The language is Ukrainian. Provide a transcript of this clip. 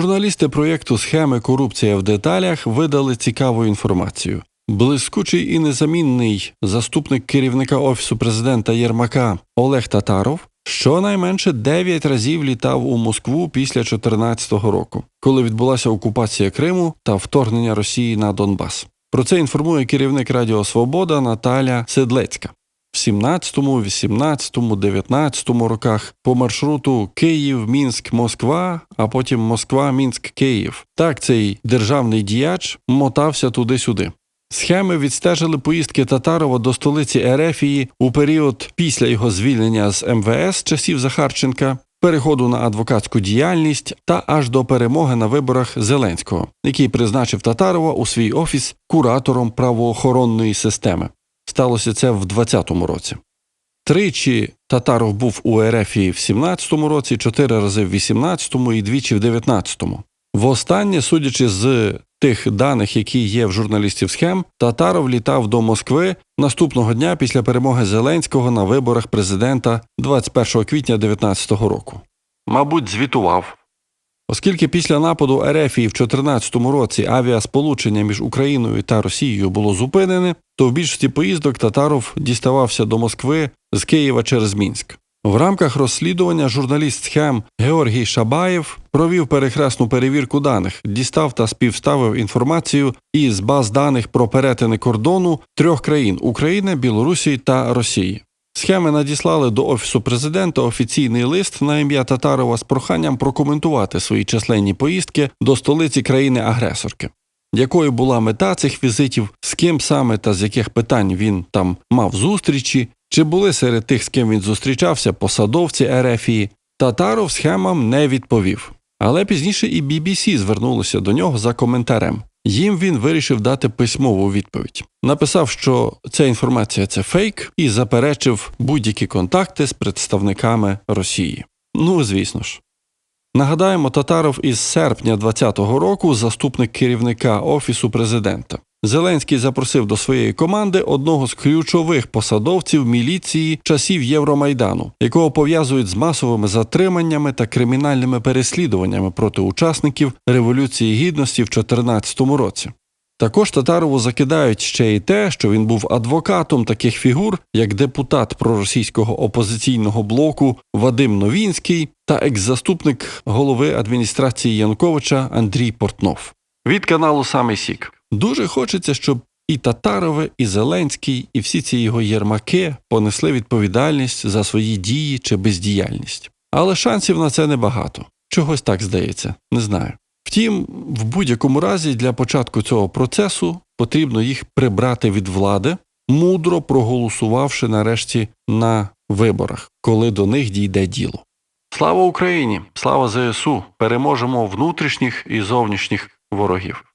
Журналісти проєкту Схеми корупція в деталях видали цікаву інформацію. Блискучий і незамінний заступник керівника офісу президента Єрмака Олег Татаров щонайменше 9 разів літав у Москву після 2014 року, коли відбулася окупація Криму та вторгнення Росії на Донбас. Про це інформує керівник Радіо Свобода Наталя Седлецька. В 17, 18, 19 роках по маршруту Київ, Мінськ, Москва, а потім Москва, Мінськ, Київ. Так цей державний діяч мотався туди-сюди. Схеми відстежили поїздки Татарова до столиці Ерефії у період після його звільнення з МВС часів Захарченка, переходу на адвокатську діяльність та аж до перемоги на виборах Зеленського, який призначив Татарова у свій офіс куратором правоохоронної системи. Сталося це в 2020 році. Тричі Татаров був у Ерефії в 17-му році, чотири рази в 18-му і двічі в 19-му. Востаннє, судячи з тих даних, які є в журналістів схем, Татаров літав до Москви наступного дня після перемоги Зеленського на виборах президента 21 квітня 2019 року. Мабуть, звітував. Оскільки після нападу Ерефії в 2014 році авіасполучення між Україною та Росією було зупинене, то в більшості поїздок Татаров діставався до Москви з Києва через Мінськ. В рамках розслідування журналіст схем Георгій Шабаєв провів перехресну перевірку даних, дістав та співставив інформацію із баз даних про перетини кордону трьох країн України, Білорусі та Росії. Схеми надіслали до Офісу президента офіційний лист на ім'я Татарова з проханням прокоментувати свої численні поїздки до столиці країни-агресорки. Якою була мета цих візитів, з ким саме та з яких питань він там мав зустрічі, чи були серед тих, з ким він зустрічався, посадовці Ерефії, Татаров схемам не відповів. Але пізніше і BBC звернулося до нього за коментарем. Їм він вирішив дати письмову відповідь. Написав, що ця інформація це фейк, і заперечив будь-які контакти з представниками Росії. Ну, звісно ж. Нагадаємо, Татаров із серпня 2020 року заступник керівника Офісу президента. Зеленський запросив до своєї команди одного з ключових посадовців міліції часів Євромайдану, якого пов'язують з масовими затриманнями та кримінальними переслідуваннями проти учасників Революції Гідності в 2014 році. Також Татарову закидають ще й те, що він був адвокатом таких фігур, як депутат проросійського опозиційного блоку Вадим Новінський та екс-заступник голови адміністрації Януковича Андрій Портнов. Від каналу Самий Сік. Дуже хочеться, щоб і Татарове, і Зеленський, і всі ці його єрмаки понесли відповідальність за свої дії чи бездіяльність. Але шансів на це небагато. Чогось так здається, не знаю. Втім, в будь-якому разі для початку цього процесу потрібно їх прибрати від влади, мудро проголосувавши нарешті на виборах, коли до них дійде діло. Слава Україні! Слава ЗСУ! Переможемо внутрішніх і зовнішніх ворогів.